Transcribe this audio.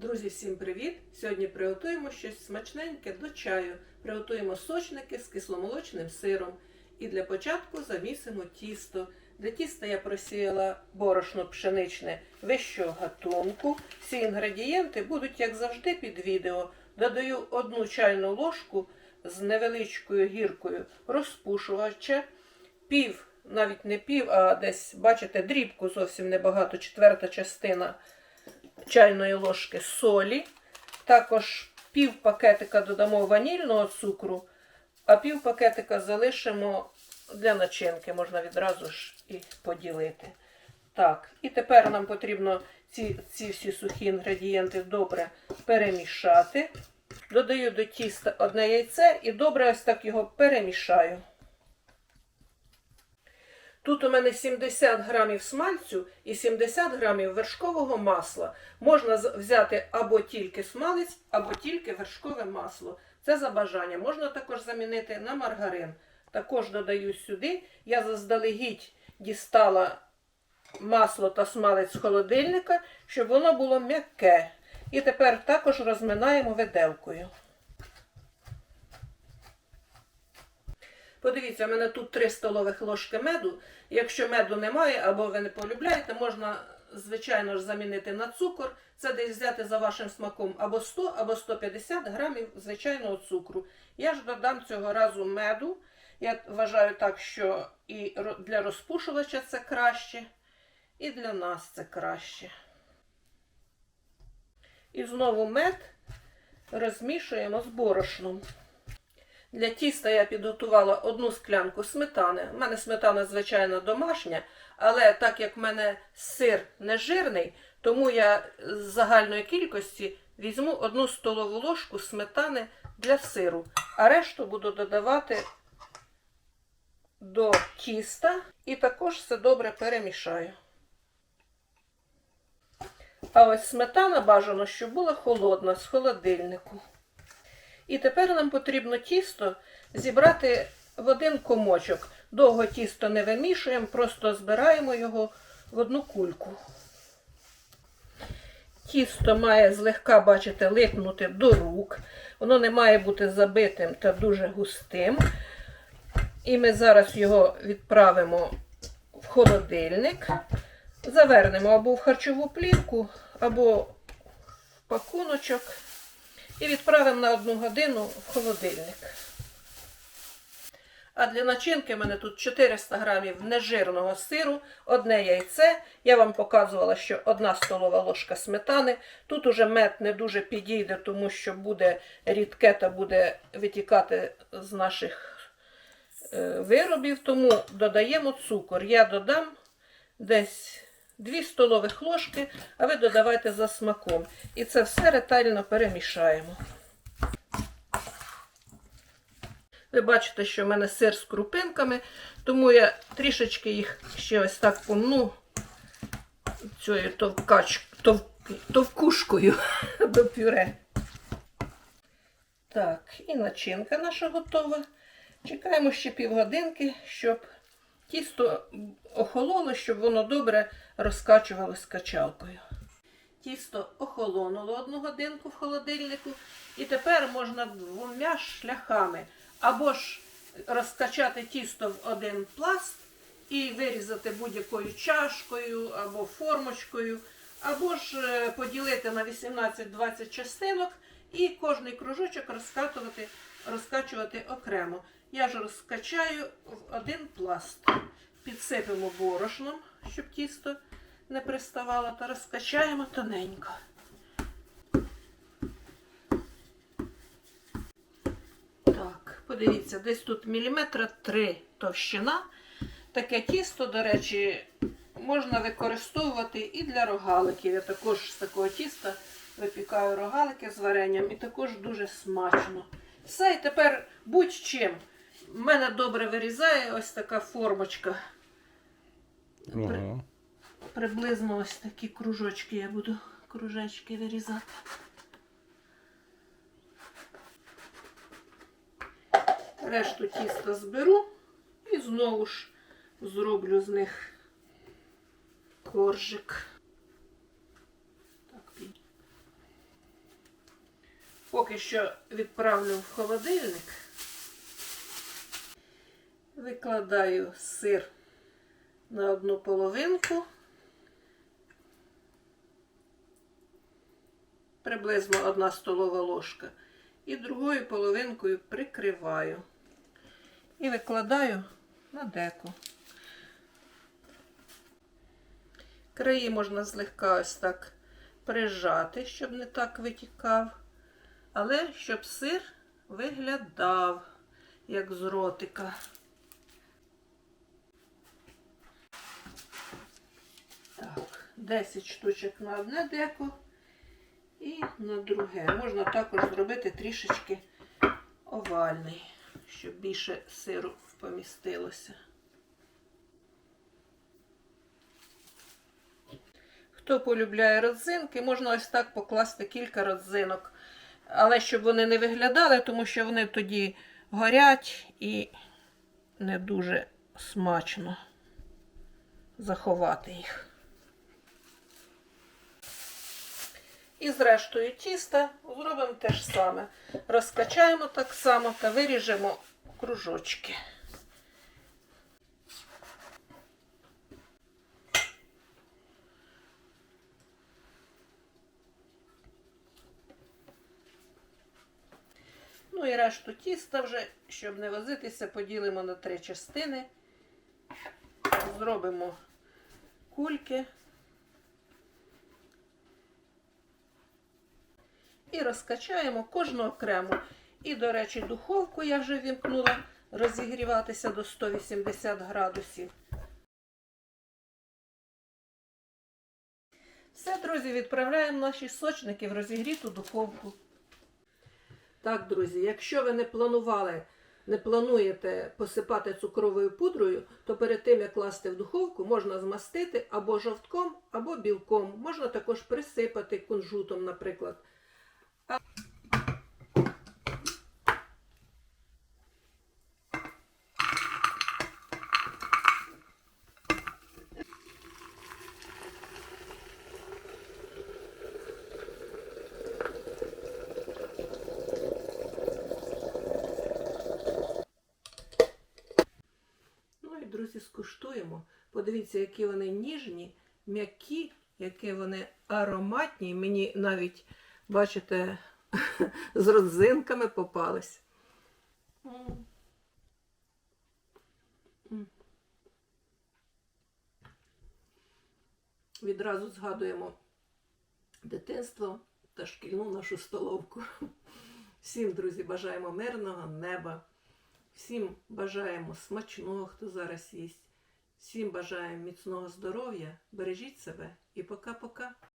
Друзі, всім привіт! Сьогодні приготуємо щось смачненьке до чаю. Приготуємо сочники з кисломолочним сиром. І для початку замісимо тісто. Для тіста я просіяла борошно пшеничне вищого гатунку. Всі інгредієнти будуть, як завжди, під відео. Додаю одну чайну ложку з невеличкою гіркою розпушувача, пів, навіть не пів, а десь, бачите, дрібку зовсім небагато, четверта частина чайної ложки солі. Також пів пакетика додамо ванільного цукру, а пів пакетика залишимо для начинки, можна відразу ж і поділити. Так, і тепер нам потрібно ці, ці всі сухі інгредієнти добре перемішати. Додаю до тіста одне яйце і добре ось так його перемішаю. Тут у мене 70 грамів смальцю і 70 грамів вершкового масла. Можна взяти або тільки смалець, або тільки вершкове масло. Це за бажанням. Можна також замінити на маргарин. Також додаю сюди. Я заздалегідь дістала масло та смалець з холодильника, щоб воно було м'яке. І тепер також розминаємо виделкою. Подивіться, у мене тут 3 столових ложки меду. Якщо меду немає або ви не полюбляєте, можна, звичайно ж, замінити на цукор. Це десь взяти за вашим смаком або 100, або 150 грамів звичайного цукру. Я ж додам цього разу меду. Я вважаю так, що і для розпушувача це краще, і для нас це краще. І знову мед розмішуємо з борошном. Для тіста я підготувала одну склянку сметани. У мене сметана, звичайно, домашня, але так як в мене сир не жирний, тому я з загальної кількості візьму одну столову ложку сметани для сиру, а решту буду додавати до тіста і також все добре перемішаю. А ось сметана бажано, щоб була холодна з холодильнику. І тепер нам потрібно тісто зібрати в один комочок. Довго тісто не вимішуємо, просто збираємо його в одну кульку. Тісто має злегка, бачите, липнути до рук. Воно не має бути забитим та дуже густим. І ми зараз його відправимо в холодильник. Завернемо або в харчову плівку, або в пакуночок. І відправимо на одну годину в холодильник. А для начинки в мене тут 400 грамів нежирного сиру, одне яйце. Я вам показувала, що одна столова ложка сметани. Тут уже мед не дуже підійде, тому що буде рідке та буде витікати з наших е, виробів. Тому додаємо цукор. Я додам десь 2 столових ложки, а ви додавайте за смаком. І це все ретельно перемішаємо. Ви бачите, що в мене сир з крупинками, тому я трішечки їх ще ось так помну цією товкач, тов, товкушкою до пюре. Так, і начинка наша готова. Чекаємо ще півгодинки, щоб тісто охололо, щоб воно добре розкачувалось качалкою. Тісто охолонуло одну годинку в холодильнику, і тепер можна двома шляхами або ж розкачати тісто в один пласт і вирізати будь-якою чашкою або формочкою, або ж е, поділити на 18-20 частинок і кожний кружочок розкатувати, розкачувати окремо. Я ж розкачаю в один пласт. Підсипемо борошном, щоб тісто не приставало, та розкачаємо тоненько. Так, подивіться, десь тут міліметра три товщина. Таке тісто, до речі, можна використовувати і для рогаликів. Я також з такого тіста випікаю рогалики з варенням і також дуже смачно. Все, і тепер будь-чим. У мене добре вирізає ось така формочка. Ага. Приблизно ось такі кружочки я буду кружечки вирізати. Решту тіста зберу і знову ж зроблю з них коржик. Так, Поки що відправлю в холодильник. Викладаю сир на одну половинку. Приблизно одна столова ложка. І другою половинкою прикриваю. І викладаю на деко. Краї можна злегка ось так прижати, щоб не так витікав. Але щоб сир виглядав, як з ротика. Так, 10 штучок на одне деко і на друге. Можна також зробити трішечки овальний, щоб більше сиру помістилося. Хто полюбляє родзинки, можна ось так покласти кілька родзинок. Але щоб вони не виглядали, тому що вони тоді горять і не дуже смачно заховати їх. І зрештою тіста зробимо те ж саме. Розкачаємо так само та виріжемо кружочки. Ну і решту тіста вже, щоб не возитися, поділимо на три частини. Зробимо кульки. І розкачаємо кожну окремо. І, до речі, духовку я вже вімкнула розігріватися до 180 градусів. Все, друзі, відправляємо наші сочники в розігріту духовку. Так, друзі, якщо ви не планували, не плануєте посипати цукровою пудрою, то перед тим, як класти в духовку, можна змастити або жовтком, або білком. Можна також присипати кунжутом, наприклад. Ну і, друзі, скуштуємо. Подивіться, які вони ніжні, м'які, які вони ароматні. Мені навіть, бачите, з родзинками попались. Відразу згадуємо дитинство та шкільну нашу столовку. Всім, друзі, бажаємо мирного неба. Всім бажаємо смачного, хто зараз їсть. Всім бажаємо міцного здоров'я. Бережіть себе і пока-пока.